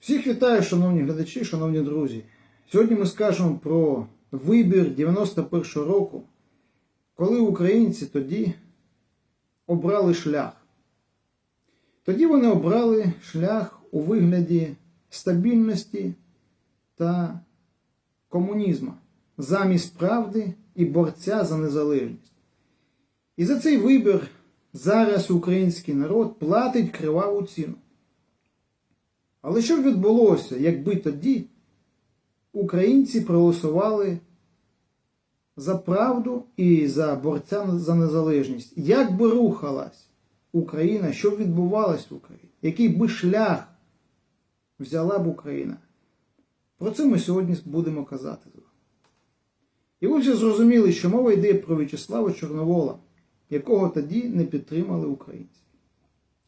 Всіх вітаю, шановні глядачі, шановні друзі. Сьогодні ми скажемо про вибір 91-го року, коли українці тоді обрали шлях. Тоді вони обрали шлях у вигляді стабільності та комунізму замість правди і борця за незалежність. І за цей вибір зараз український народ платить криваву ціну. Але що б відбулося, якби тоді українці проголосували за правду і за борця за незалежність? Як би рухалась Україна, що б відбувалось в Україні? Який би шлях взяла б Україна? Про це ми сьогодні будемо казати. І ви вже зрозуміли, що мова йде про В'ячеслава Чорновола, якого тоді не підтримали українці.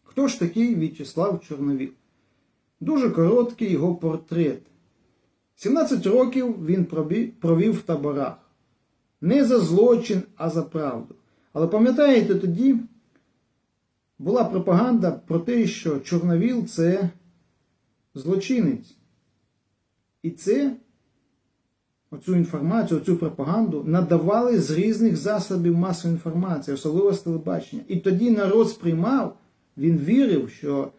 Хто ж такий В'ячеслав Чорновіл? Дуже короткий його портрет. 17 років він провів в таборах. Не за злочин, а за правду. Але пам'ятаєте, тоді була пропаганда про те, що Чорновіл це злочинець. І це, оцю інформацію, оцю пропаганду надавали з різних засобів масової інформації, особливо з телебачення. І тоді народ сприймав, він вірив, що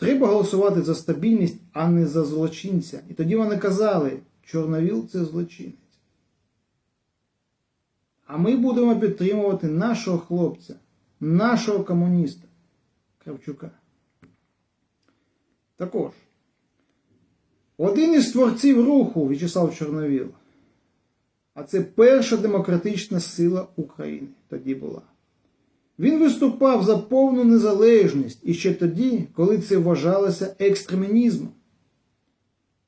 Треба голосувати за стабільність, а не за злочинця. І тоді вони казали, Чорновіл це злочинець. А ми будемо підтримувати нашого хлопця, нашого комуніста Кравчука. Також, один із творців руху В'ячеслав Чорновіл, а це перша демократична сила України тоді була. Він виступав за повну незалежність і ще тоді, коли це вважалося екстремінізмом.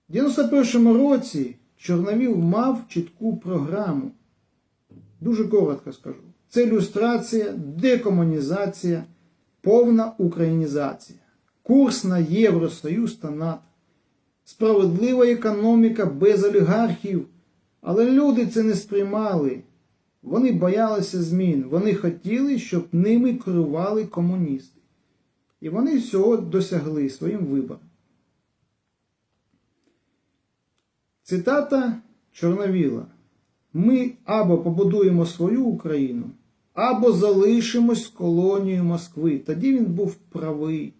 У 91-му році Чорновіл мав чітку програму. Дуже коротко скажу. Це люстрація, декомунізація, повна українізація, курс на Євросоюз та НАТО, справедлива економіка без олігархів. Але люди це не сприймали. Вони боялися змін, вони хотіли, щоб ними керували комуністи. І вони всього досягли своїм вибором. Цитата Чорновіла. Ми або побудуємо свою Україну, або залишимось колонією Москви. Тоді він був правий.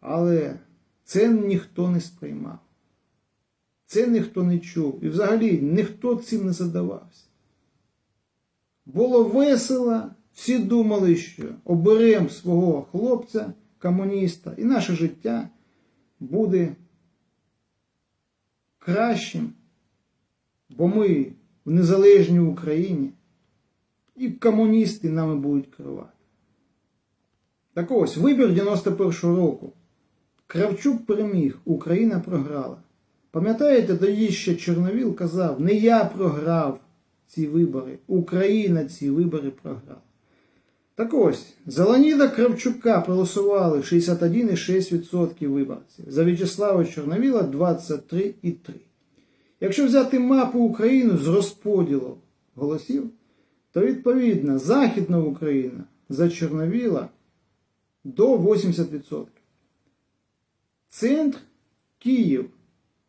Але це ніхто не сприймав. Це ніхто не чув. І взагалі ніхто цим не задавався. Було весело, всі думали, що оберемо свого хлопця, комуніста, і наше життя буде кращим, бо ми в незалежній Україні, і комуністи нами будуть керувати. Так ось, вибір 91-го року. Кравчук переміг, Україна програла. Пам'ятаєте, тоді ще Чорновіл казав, не я програв ці вибори. Україна ці вибори програла. Так ось, за Леоніда Кравчука проголосували 61,6% виборців, за В'ячеслава Чорновіла 23,3%. Якщо взяти мапу України з розподілу голосів, то відповідно Західна Україна за Чорновіла до 80%. Центр Київ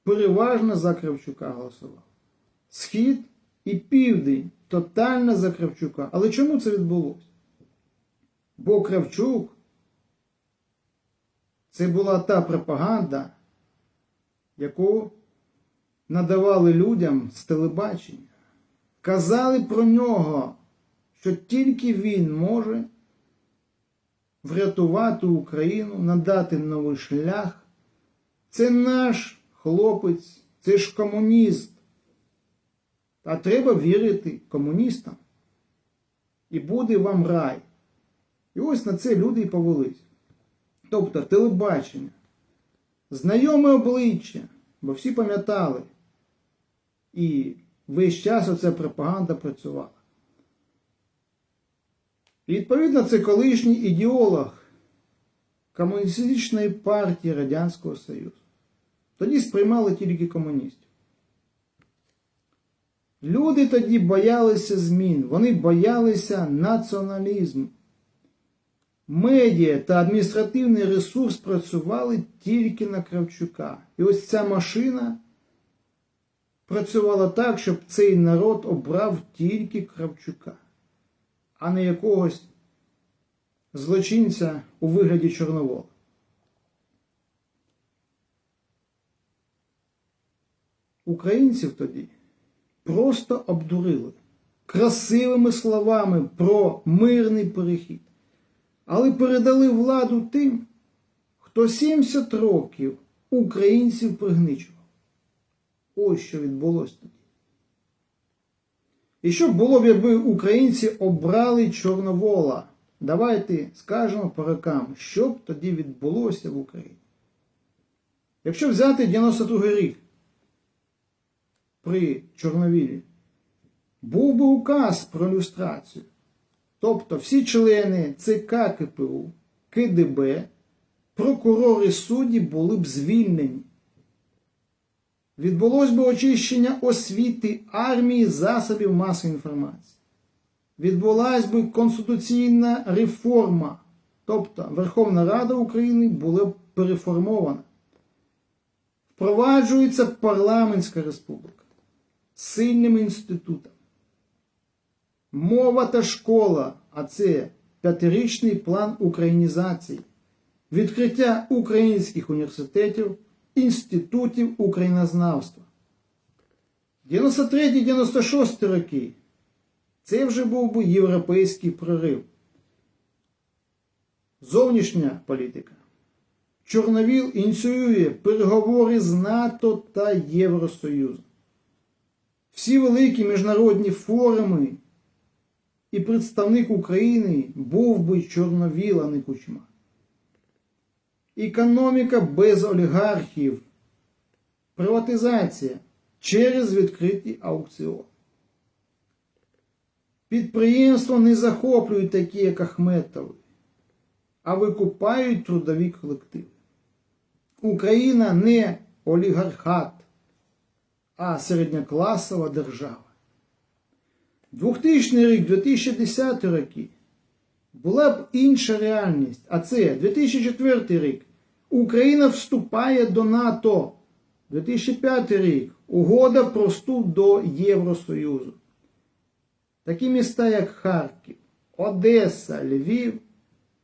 переважно за Кравчука голосував. Схід і південь тотально за Кравчука. Але чому це відбулося? Бо Кравчук це була та пропаганда, яку надавали людям з телебачення. Казали про нього, що тільки він може врятувати Україну, надати новий шлях. Це наш хлопець, це ж комуніст. А треба вірити комуністам. І буде вам рай. І ось на це люди і повелись. Тобто телебачення, знайоме обличчя, бо всі пам'ятали. І весь час оця пропаганда працювала. І відповідно, це колишній ідеолог Комуністичної партії Радянського Союзу. Тоді сприймали тільки комуністів. Люди тоді боялися змін, вони боялися націоналізму. медіа та адміністративний ресурс працювали тільки на Кравчука. І ось ця машина працювала так, щоб цей народ обрав тільки Кравчука, а не якогось злочинця у вигляді Чорновола. Українців тоді просто обдурили красивими словами про мирний перехід, але передали владу тим, хто 70 років українців пригничував. Ось що відбулося тоді. І що було б, якби українці обрали Чорновола? Давайте скажемо по рокам, що б тоді відбулося в Україні. Якщо взяти 92 рік при Чорновілі, був би указ про люстрацію. Тобто всі члени ЦК КПУ, КДБ, прокурори судді були б звільнені. Відбулось би очищення освіти, армії, засобів масової інформації. Відбулась би конституційна реформа, тобто Верховна Рада України була б переформована. Впроваджується парламентська республіка сильним інститутом. Мова та школа, а це п'ятирічний план українізації, відкриття українських університетів, інститутів українознавства. 93-96 роки це вже був би європейський прорив. Зовнішня політика. Чорновіл ініціює переговори з НАТО та Євросоюзом. Всі великі міжнародні форуми і представник України був би Чорновіл, а не Кучма. Економіка без олігархів. Приватизація через відкриті аукціони. Підприємства не захоплюють такі, як Ахметови, а викупають трудові колективи. Україна не олігархат, а середньокласова держава. 2000 рік, 2010 роки була б інша реальність, а це 2004 рік. Україна вступає до НАТО. 2005 рік угода про вступ до Євросоюзу. Такі міста, як Харків, Одеса, Львів,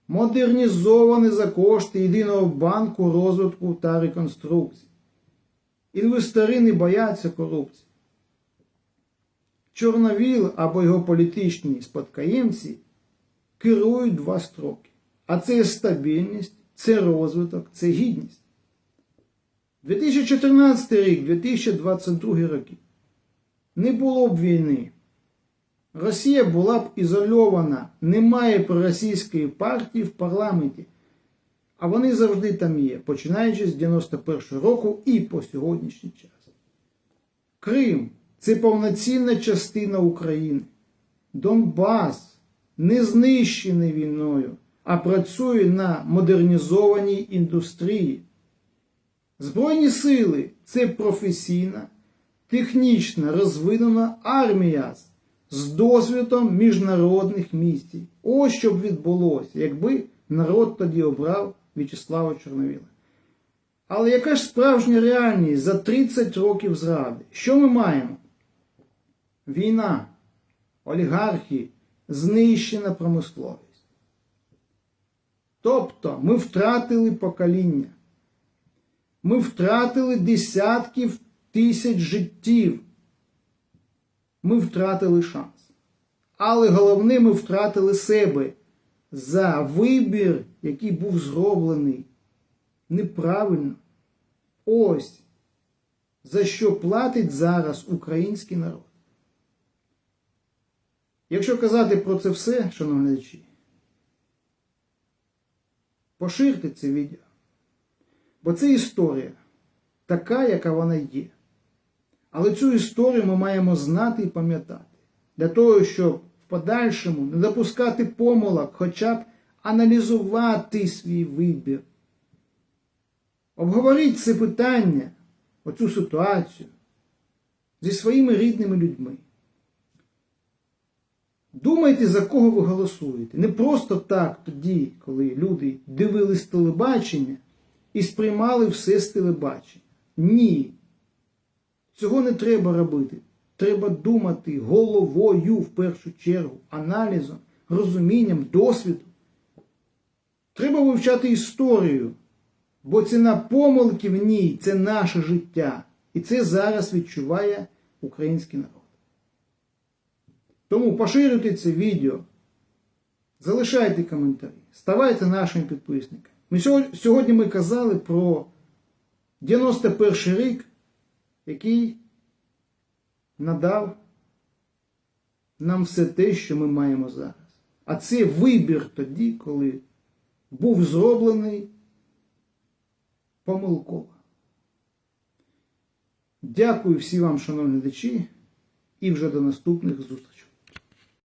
модернізовані за кошти Єдиного банку розвитку та реконструкції. Інвестори не бояться корупції. Чорновіл або його політичні спадкоємці керують два строки. А це стабільність, це розвиток, це гідність. 2014 рік, 2022 роки. Не було б війни. Росія була б ізольована, немає проросійської партії в парламенті. А вони завжди там є, починаючи з 91 року і по сьогоднішній час. Крим це повноцінна частина України. Донбас не знищений війною, а працює на модернізованій індустрії. Збройні сили це професійна, технічна розвинена армія з досвідом міжнародних місій. Ось що б відбулося, якби народ тоді обрав В'ячеслава Чорновіла. Але яка ж справжня реальність за 30 років зради? Що ми маємо? Війна, олігархії, знищена промисловість. Тобто ми втратили покоління. Ми втратили десятків тисяч життів. Ми втратили шанс. Але головне, ми втратили себе за вибір, який був зроблений неправильно. Ось за що платить зараз український народ. Якщо казати про це все, шановні глядачі, поширте це відео. Бо це історія така, яка вона є. Але цю історію ми маємо знати і пам'ятати. Для того, щоб подальшому не допускати помилок, хоча б аналізувати свій вибір. Обговоріть це питання, оцю ситуацію зі своїми рідними людьми. Думайте, за кого ви голосуєте. Не просто так тоді, коли люди дивились телебачення і сприймали все з телебачення. Ні. Цього не треба робити. Треба думати головою в першу чергу, аналізом, розумінням, досвідом. Треба вивчати історію, бо ціна помилки в ній це наше життя. І це зараз відчуває український народ. Тому поширюйте це відео, залишайте коментарі, ставайте нашими підписниками. Ми сьогодні, ми казали про 91 рік, який надав нам все те, що ми маємо зараз. А це вибір тоді, коли був зроблений помилково. Дякую всім вам, шановні глядачі, і вже до наступних зустрічей.